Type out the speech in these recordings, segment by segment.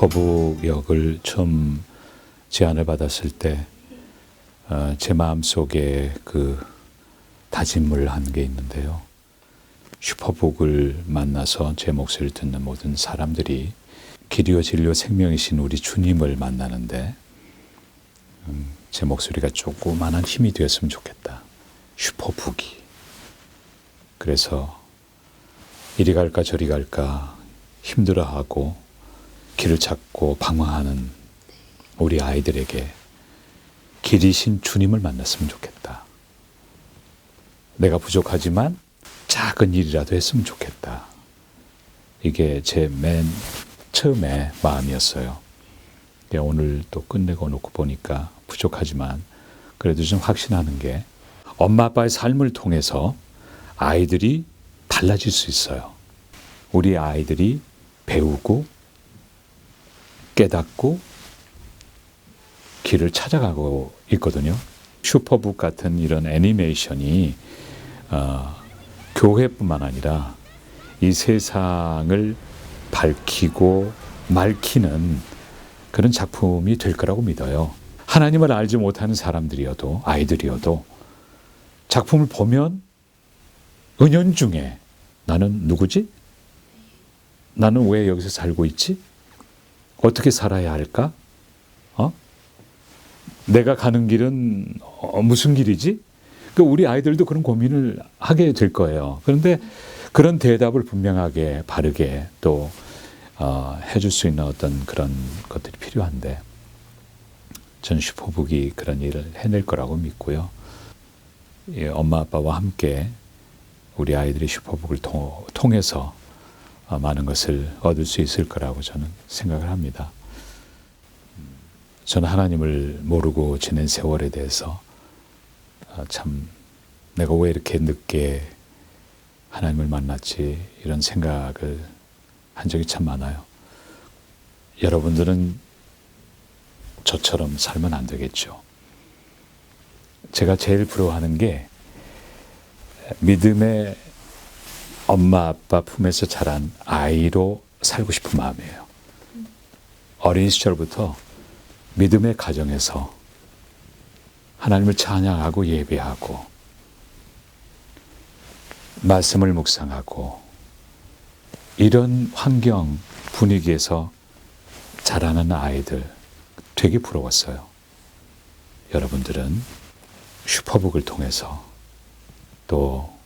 슈퍼북 역을 처음 제안을 받았을 때, 어, 제 마음 속에 그 다짐을 한 게 있는데요. 슈퍼북을 만나서 제 목소리를 듣는 모든 사람들이 길이요 진료 생명이신 우리 주님을 만나는데 음, 제 목소리가 조그만한 힘이 되었으면 좋겠다. 슈퍼북이. 그래서 이리 갈까 저리 갈까 힘들어하고 길을 찾고 방황하는 우리 아이들에게 길이신 주님을 만났으면 좋겠다. 내가 부족하지만 작은 일이라도 했으면 좋겠다. 이게 제 맨 처음에 마음이었어요. 근데 오늘 또 끝내고 놓고 보니까 부족하지만 그래도 좀 확신하는 게 엄마 아빠의 삶을 통해서 아이들이 달라질 수 있어요. 우리 아이들이 배우고 깨닫고 길을 찾아가고 있거든요. 슈퍼북 같은 이런 애니메이션이 어, 교회뿐만 아니라 이 세상을 밝히고 맑히는 그런 작품이 될 거라고 믿어요. 하나님을 알지 못하는 사람들이어도 아이들이어도 작품을 보면 은연중에 나는 누구지? 나는 왜 여기서 살고 있지? 어떻게 살아야 할까? 어? 내가 가는 길은 어, 무슨 길이지? 그 우리 아이들도 그런 고민을 하게 될 거예요. 그런데 그런 대답을 분명하게 바르게 또 어, 해줄 수 있는 어떤 그런 것들이 필요한데 전 슈퍼북이 그런 일을 해낼 거라고 믿고요. 예, 엄마 아빠와 함께 우리 아이들이 슈퍼북을 통, 통해서 어, 많은 것을 얻을 수 있을 거라고 저는 생각을 합니다. 저는 하나님을 모르고 지낸 세월에 대해서 아, 참 내가 왜 이렇게 늦게 하나님을 만났지 이런 생각을 한 적이 참 많아요. 여러분들은 저처럼 살면 안 되겠죠. 제가 제일 부러워하는 게 믿음의 엄마 아빠 품에서 자란 아이로 살고 싶은 마음이에요. 어린 시절부터 믿음의 가정에서 하나님을 찬양하고 예배하고 말씀을 묵상하고 이런 환경 분위기에서 자라는 아이들 되게 부러웠어요. 여러분들은 슈퍼북을 통해서 또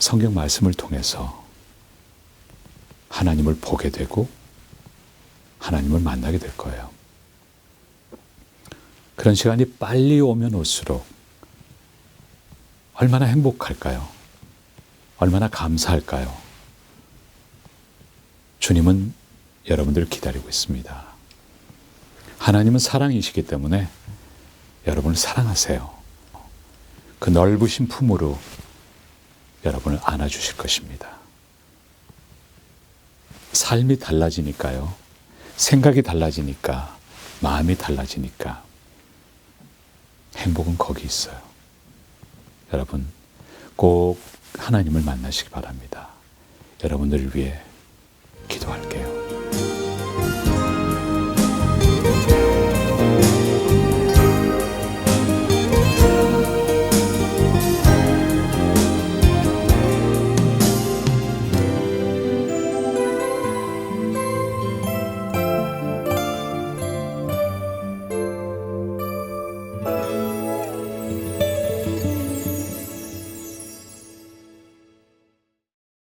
성경 말씀을 통해서 하나님을 보게 되고 하나님을 만나게 될 거예요. 그런 시간이 빨리 오면 올수록 얼마나 행복할까요? 얼마나 감사할까요? 주님은 여러분들을 기다리고 있습니다. 하나님은 사랑이시기 때문에 여러분을 사랑하세요. 그 넓으신 품으로 여러분을 안아주실 것입니다. 삶이 달라지니까요. 생각이 달라지니까, 마음이 달라지니까, 행복은 거기 있어요. 여러분, 꼭 하나님을 만나시기 바랍니다. 여러분들을 위해 기도할게요.